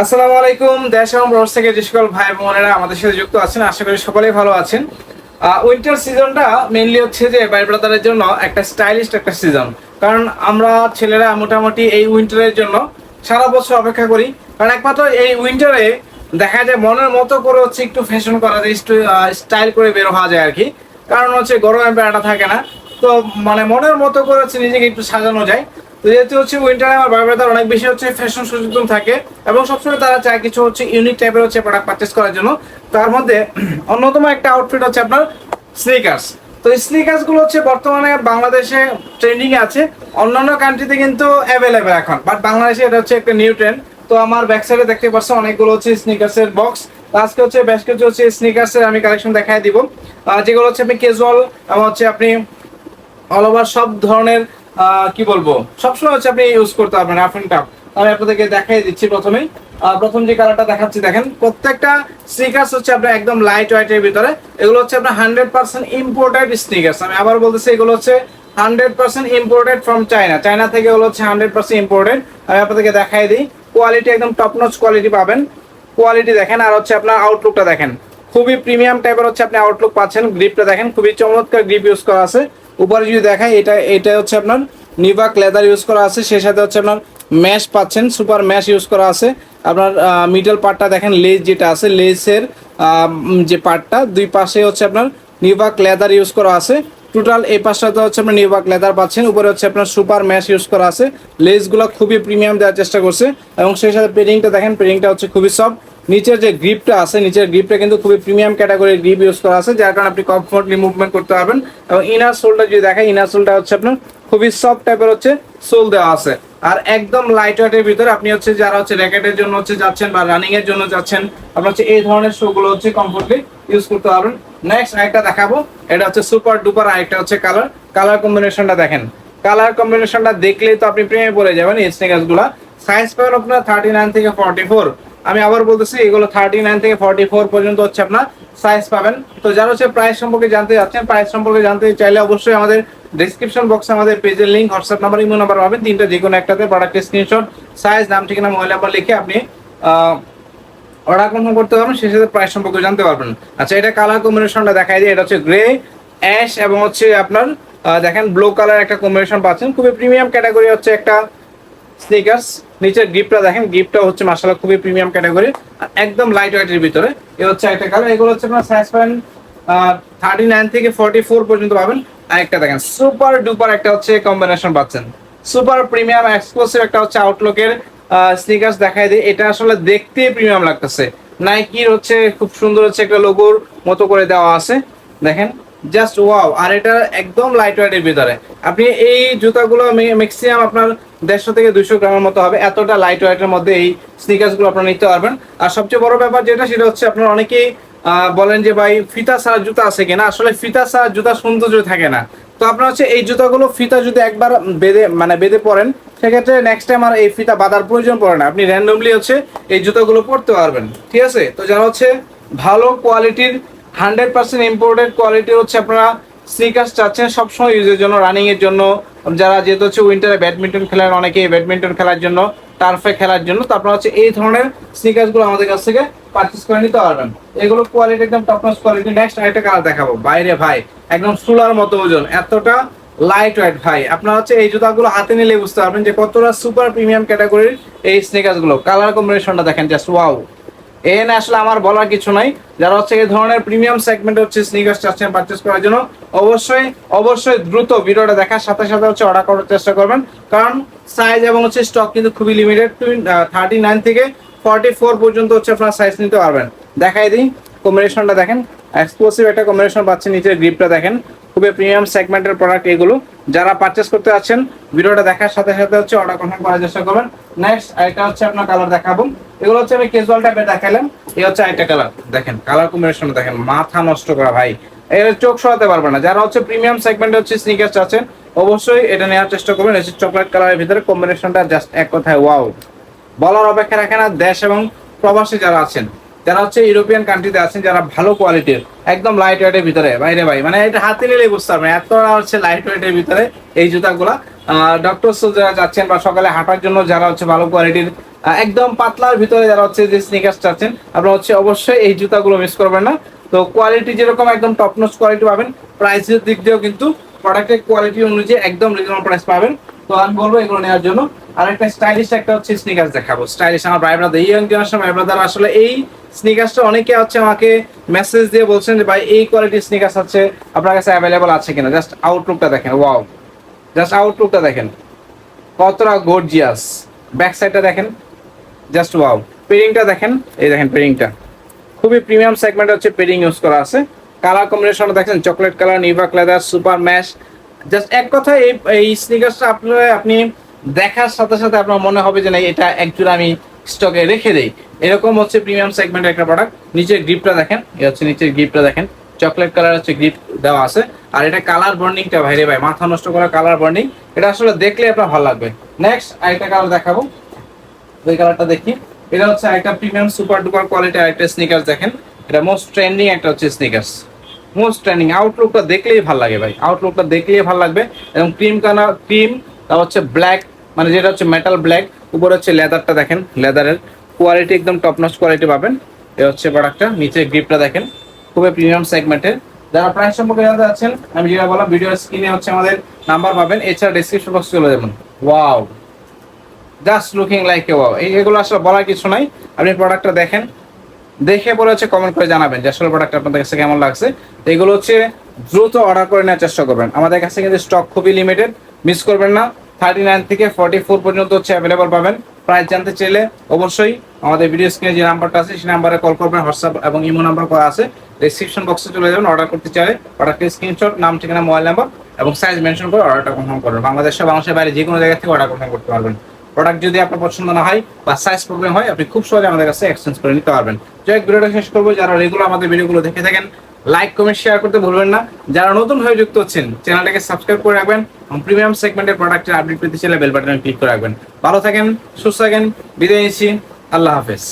আসসালামু আলাইকুম, দেশ এবং প্রবাস থেকে যে সকল ভাই বোনেরা আমাদের সাথে যুক্ত আছেন, আশা করি সকলেই ভালো আছেন। উইন্টার সিজনটা মেইনলি হচ্ছে যে বাই ব্রাদারের জন্য একটা স্টাইলিশ একটা সিজন কারণ আমরা ছেলেরা মোটামুটি এই উইন্টারের জন্য সারা বছর অপেক্ষা করি। কারণ একমাত্র এই উইন্টারে দেখা যায় মনের মতো করে হচ্ছে একটু ফ্যাশন করা যায়, একটু স্টাইল করে বের হওয়া যায় আর কি কারণ হচ্ছে গরমে বেড়াটা থাকে না। তো মানে মনের মতো করে হচ্ছে নিজেকে একটু সাজানো যায়। তো যেহেতু হচ্ছে উইন্টারে আমার বাবা ব্রাদার অনেক বেশি হচ্ছে ফ্যাশন সচেতন থাকে, এবং সবসময় তারা চায় কিছু হচ্ছে ইউনিক টাইপের হচ্ছে প্রোডাক্ট পারচেস করার জন্য, তার মধ্যে অন্যতম একটা আউটফিট হচ্ছে আপনার স্নিকার্স তো স্নিকার্সগুলো হচ্ছে বর্তমানে বাংলাদেশে ট্রেন্ডিং আছে, অন্যান্য কান্ট্রিতে কিন্তু অ্যাভেলেবেল এখন বাট বাংলাদেশে এটা হচ্ছে একটা নিউ ট্রেন্ড তো আমার ব্যাক সাইডে দেখতে পাচ্ছেন অনেকগুলো হচ্ছে স্নিকার্স এর বক্স আজকে হচ্ছে বেশ কিছু হচ্ছে স্নিকার্স এর আমি কালেকশন দেখাই দিব। যেগুলো হচ্ছে আপনি ক্যাজুয়াল এবং হচ্ছে আপনি অল ওভার সব ধরনের কি বলব? সবসময় হচ্ছে আপনি ইউজ করতে পারবেন রাফ আমি আপনাদেরকে দেখাই দিচ্ছি প্রথমেই। প্রথম যে কালারটা দেখাচ্ছি, দেখেন, প্রত্যেকটা স্নিকার্স হচ্ছে আপনার একদম লাইট ওয়েটের ভিতরে। এগুলো হচ্ছে আপনার হান্ড্রেড পার্সেন্ট ইম্পোর্টেড স্নিকার্স আমি আবার বলতেছি, এগুলো হচ্ছে hundred percent imported from China China থেকে এগুলো হচ্ছে হান্ড্রেড পার্সেন্ট ইম্পোর্টেড আমি আপনাদেরকে দেখাই দিই। কোয়ালিটি একদম টপ নচ কোয়ালিটি পাবেন। কোয়ালিটি দেখেন, আর হচ্ছে আপনার আউটলুকটা দেখেন। খুবই প্রিমিয়াম টাইপের হচ্ছে আপনি আউটলুক পাচ্ছেন। গ্রিপটা দেখেন, খুবই চমৎকার গ্রিপ ইউজ করা আছে। উপরে যদি দেখায় এটা এটা হচ্ছে আপনার নিভাক লেদার ইউজ করা আছে, সেই সাথে হচ্ছে আপনার ম্যাশ পাচ্ছেন সুপার ম্যাশ ইউজ করা আছে। আপনার মিডল পার্টটা দেখেন লেজ যেটা আছে লেজের যে পার্টটা দুই পাশে হচ্ছে আপনার নিভাক লেদার ইউজ করা আছে। টোটাল এই পাশটাতে হচ্ছে আপনার নিউবাক লেদার পাচ্ছেন, উপরে হচ্ছে আপনার সুপার ম্যাশ ইউজ করা আছে। লেসগুলো খুবই প্রিমিয়াম দেওয়ার চেষ্টা করছে, এবং সেই সাথে পেডিংটা দেখেন পেডিংটা হচ্ছে খুবই সফট নিচের যে গ্রিপটা আছে, নিচের গ্রিপটা কিন্তু খুবই প্রিমিয়াম ক্যাটাগরির গ্রিপ ইউজ করা আছে, যার কারণে আপনি কমফোর্টলি মুভমেন্ট করতে পারবেন। এবং ইনার সোলটা যদি দেখেন ইনার সোলটা হচ্ছে আপনার খুবই সফট টাইপের হচ্ছে সোল দেওয়া আছে। আর একদম লাইট ওয়েটের ভিতরে আপনি হচ্ছে যারা হচ্ছে র্যাকেটের জন্য হচ্ছে যাচ্ছেন বা রানিং এর জন্য যাচ্ছেন, আপনার হচ্ছে এই ধরনের শো গুলো হচ্ছে কমফোর্টলি ইউজ করতে পারবেন। নেক্সট আরেকটা দেখাবো, এটা হচ্ছে সুপার ডুপার আরেকটা হচ্ছে কালার কালার কম্বিনেশনটা দেখেন। কালার কম্বিনেশনটা দেখলেই তো আপনি প্রেমে পড়ে যাবেন এই স্নেকার্সগুলা। সাইজ পাবেন আপনার থার্টি নাইন থেকে ফর্টি ফোর আমি আবার বলতেছি, এগুলো থার্টি নাইন থেকে ফর্টি ফোর পর্যন্ত হচ্ছে আপনার সাইজ পাবেন। তো যারা হচ্ছে প্রাইস সম্পর্কে জানতে যাচ্ছেন প্রাইস সম্পর্কে জানতে চাইলে অবশ্যই আমাদের ডিসক্রিপশন বক্সে আমাদের পেজের link WhatsApp number imo number পাবেন। তিনটা যে কোনো একটাতে প্রোডাক্টের স্ক্রিনশট সাইজ নাম, ঠিকানা মোবাইল নাম্বার লিখে আপনি অর্ডার কনফার্ম করতে পারবেন সেই সাথে প্রাইস সম্পর্কে জানতে পারবেন। আচ্ছা এটা কালার কম্বিনেশনটা দেখাই দিই। এটা হচ্ছে গ্রে অ্যাশ এবং হচ্ছে আপনার দেখেন ব্লু কালার একটা কম্বিনেশন পাচ্ছেন। খুবই প্রিমিয়াম ক্যাটাগরি হচ্ছে একটা স্নিকার্স নিচের গিফটটা দেখেন, গিফটটা হচ্ছে মাসালা খুবই প্রিমিয়াম ক্যাটাগরি একদম লাইট ওয়েটের ভিতরে। এ হচ্ছে একটা কালার এগুলো হচ্ছে আপনার সাইজ পাবেন থার্টি নাইন থেকে ফর্টি ফোর পর্যন্ত পাবেন। আরেকটা দেখেন সুপার ডুপার একটা হচ্ছে কম্বিনেশন পাচ্ছেন। সুপার প্রিমিয়াম এক্সক্লুসিভ একটা হচ্ছে আউটলুকের স্নিকার্স দেখাই দিই। এটা আসলে দেখতে প্রিমিয়াম লাগতেছে। নাইকির হচ্ছে খুব সুন্দর হচ্ছে একটা লোগোর মতো করে দেওয়া আছে। দেখেন জাস্ট ওয়াও আর এটা একদম লাইট ওয়েটের ভিতরে। আপনি এই জুতাগুলো ম্যাক্সিমাম আপনার দেড়শো থেকে দুইশো গ্রামের মতো হবে। এতটা লাইট ওয়েটের মধ্যে এই স্নিকার্সগুলো আপনারা নিতে পারবেন। আর সবচেয়ে বড় ব্যাপার যেটা, সেটা হচ্ছে আপনার অনেকেই বলেন যে ভাই, ফিতা ছাড়া জুতা আছে কিনা? আসলে ফিতা ছাড়া জুতা সৌন্দর্য থাকে না। তো আপনার হচ্ছে এই জুতাগুলো, ফিতা যদি একবার বেঁধে মানে বেঁধে পড়েন সেক্ষেত্রে নেক্সট টাইম আর এই ফিতা বাঁধার প্রয়োজন পড়ে না। আপনি র্যান্ডমলি হচ্ছে এই জুতাগুলো পরতে পারবেন। ঠিক আছে? তো যারা হচ্ছে ভালো কোয়ালিটির হান্ড্রেড পার্সেন্ট ইম্পোর্টেড কোয়ালিটির হচ্ছে আপনারা স্নিকার্স চাচ্ছেন। সবসময় ইউজের জন্য রানিং এর জন্য। যারা যেহেতু হচ্ছে উইন্টারে ব্যাডমিন্টন খেলেন অনেকে ব্যাডমিন্টন খেলার জন্য টার্ফে খেলার জন্য। তো আপনারা হচ্ছে এই ধরনের স্নিকার্সগুলো আমাদের কাছ থেকে পারচেস করে নিতে পারবেন। এগুলো কোয়ালিটি একদম টপ নচ কোয়ালিটি নেক্সট আরেকটা কালার দেখাবো। বাইরে ভাই, একদম সুলার মতো ওজন। এতটা লাইট ওয়েট ভাই। আপনারা হচ্ছে এই জুতাগুলো হাতে নিলে বুঝতে পারবেন যে কতটা সুপার প্রিমিয়াম ক্যাটাগরির এই স্নিকার্সগুলো কালার কম্বিনেশনটা দেখেন জাস্ট ওয়াও এখানে আসলে আমার বলার কিছু নাই। যারা হচ্ছে এই ধরনের প্রিমিয়াম সেগমেন্ট হচ্ছে স্নিকার্স চাচ্ছেন পারচেস করার জন্য, অবশ্যই অবশ্যই দ্রুত ভিডিওটা দেখার সাথে সাথে হচ্ছে অর্ডার করার চেষ্টা করবেন। কারণ সাইজ এবং হচ্ছে স্টক কিন্তু খুবই লিমিটেড থার্টি নাইন থেকে ফর্টি ফোর পর্যন্ত হচ্ছে আপনার সাইজ নিতে পারবেন। দেখাই দিই কম্বিনেশনটা দেখেন। এক্সক্লুসিভ একটা কম্বিনেশন পাচ্ছেন, নিচের গ্রিপটা দেখেন। খুবই প্রিমিয়াম সেগমেন্টের প্রোডাক্ট এগুলো। যারা পারচেস করতে যাচ্ছেন ভিডিওটা দেখার সাথে সাথে হচ্ছে অর্ডার কনফার্ম করার চেষ্টা করবেন। নেক্সট আরেকটা হচ্ছে আপনার কালার দেখাবো। এগুলো হচ্ছে আমি ক্যাজুয়াল দেখালাম। এই হচ্ছে কালার দেখেন কালার কম্বিনেশন দেখেন, মাথা নষ্ট করা ভাই। এর চোখ সরাতে পারবে না। যারা হচ্ছে প্রিমিয়াম সেগমেন্টে হচ্ছে স্নিকার্স আছেন, অবশ্যই এটা নেওয়ার চেষ্টা করবেন। চকলেট কালারের ভিতরে কম্বিনেশনটা জাস্ট এক কথায় ওয়াও বলার অপেক্ষা রাখে না, দেশ এবং প্রবাসী যারা আছেন, যারা হচ্ছে ইউরোপিয়ান কান্ট্রিতে আছেন, যারা ভালো কোয়ালিটির একদম লাইট ওয়েটের ভিতরে। বাইরে ভাই মানে এটা হাতে নিলেই বুঝতে পারবেন, এত হচ্ছে লাইট ওয়েটের ভিতরে এই জুতাগুলা। ডক্টর যারা যাচ্ছেন বা সকালে হাঁটার জন্য যারা হচ্ছে ভালো কোয়ালিটির একদম পাতলার ভিতরে যারা হচ্ছে যে স্নিকার্স চাচ্ছেন, আপনারা হচ্ছে অবশ্যই এই জুতাগুলো মিস করবেন না। তো কোয়ালিটি যেরকম একদম টপ নোচ কোয়ালিটি পাবেন প্রাইসের দিক দিয়েও কিন্তু প্রোডাক্টের কোয়ালিটি অনুযায়ী একদম রিজনেবল প্রাইস পাবেন। তো আমি বলব এগুলো নেওয়ার জন্য। আর একটা স্টাইলিশ একটা হচ্ছে স্নিকার্স দেখাবো। স্টাইলিশ আমার ভাই ব্রাদার ইয়ং জেনারেশন ভাই ব্রাদার আসলে এই স্নিকার্সটা অনেকে হচ্ছে আমাকে মেসেজ দিয়ে বলছেন যে, ভাই, এই কোয়ালিটির স্নিকার্স আছে, আপনার কাছে অ্যাভেলেবল আছে কিনা? জাস্ট আউটলুকটা দেখেন। ওয়াও জাস্ট আউটলুকটা দেখেন। কতটা গর্জিয়াস ব্যাক সাইডটা দেখেন। জাস্ট ওয়াও পেরিংটা দেখেন। এই দেখেন পেরিংটা খুবই প্রিমিয়াম সেগমেন্টে হচ্ছে পেরিং ইউজ করা আছে। কালার কম্বিনেশন দেখেন চকলেট কালার নিভাক লেদার সুপার ম্যাশ জাস্ট এক কথা এই এই স্নিকার্সটা আপনার, আপনি দেখার সাথে সাথে আপনার মনে হবে যে না, এটা একজোড়া আমি স্টকে রেখে দেই। এরকম হচ্ছে প্রিমিয়াম সেগমেন্টের একটা প্রোডাক্ট নিচের গ্রিপটা দেখেন। এই হচ্ছে নিচের গ্রিপটা দেখেন। চকলেট কালার হচ্ছে গ্রিপ দেওয়া আছে। আর এটা কালার বর্নিংটা ভাইরে ভাই, মাথা নষ্ট করা কালার বর্নিং। এটা আসলে দেখলে আপনার ভালো লাগবে। নেক্সট আরেকটা কালার দেখাবো। ওই কালারটা দেখি। এটা হচ্ছে একটা প্রিমিয়াম সুপার ডুপার কোয়ালিটি আরেকটা স্নিকার্স দেখেন। এটা মোস্ট ট্রেন্ডিং একটা হচ্ছে স্নিকার্স মোস্ট ট্রেন্ডিং আউটলুকটা দেখলেই ভালো লাগে ভাই। আউটলুকটা দেখলেই ভালো লাগবে। এবং ক্রিম কালার ক্রিম তা হচ্ছে ব্ল্যাক মানে যেটা হচ্ছে মেটাল ব্ল্যাক উপরে হচ্ছে লেদারটা দেখেন। লেদারের কোয়ালিটি একদম টপ নচ কোয়ালিটি পাবেন। এ হচ্ছে প্রোডাক্টটা নিচে গ্রিপটা দেখেন। খুবই প্রিমিয়াম সেগমেন্টের যারা প্রাইস সম্পর্কে জানতে চাচ্ছেন, আমি যেটা বললাম ভিডিও স্ক্রিনে হচ্ছে আমাদের নাম্বার পাবেন। এছাড়া ডিসক্রিপশন বক্স চলে যাবেন। Wow just looking like a wow এগুলো আসলে বলার কিছু নাই। আপনি প্রোডাক্টটা দেখেন। দেখে পরে হচ্ছে কমেন্ট করে জানাবেন যে আসলে প্রোডাক্ট আপনাদের কাছে কেমন লাগছে। এগুলো হচ্ছে দ্রুত অর্ডার করে নেওয়ার চেষ্টা করবেন। আমাদের কাছে কিন্তু স্টক খুবই লিমিটেড মিস করবেন না। থার্টি নাইন থেকে ফর্টি ফোর পর্যন্ত হচ্ছে অ্যাভেলেবল পাবেন। প্রাইস জানতে চাইলে অবশ্যই আমাদের ভিডিও স্ক্রিনে যে নাম্বারটা আছে, সেই নাম্বারে কল করবেন হোয়াটসঅ্যাপ এবং ইমো নাম্বার করা আছে। ডিসক্রিপশন বক্সে চলে যাবেন অর্ডার করতে চাইলে প্রোডাক্টের স্ক্রিনশট নাম, ঠিকানা মোবাইল নাম্বার এবং সাইজ মেনশন করে অর্ডারটা কনফার্ম করবেন। বাংলাদেশের বাংলাদেশের বাইরে যে কোনো জায়গা থেকে অর্ডার কনফার্ম করতে পারবেন। প্রোডাক্ট যদি আপনার পছন্দ না হয় বা সাইজ প্রবলেম হয়, আপনি খুব সহজে আমাদের কাছে এক্সচেঞ্জ করে নিতে পারবেন। যাই ভিডিওটা শেষ করব। যারা রেগুলার আমাদের ভিডিওগুলো দেখে থাকেন লাইক কমেন্ট শেয়ার করতে ভুলবেন না। যারা নতুন হয়ে যুক্ত হচ্ছেন চ্যানেলটাকে সাবস্ক্রাইব করে রাখবেন। প্রিমিয়াম সেগমেন্টের প্রোডাক্টের আপডেট পেতে চাইলে বেল বাটনে ক্লিক করে রাখবেন। ভালো থাকেন, সুস্থ থাকেন, বিদায় নিচ্ছি, আল্লাহ হাফেজ।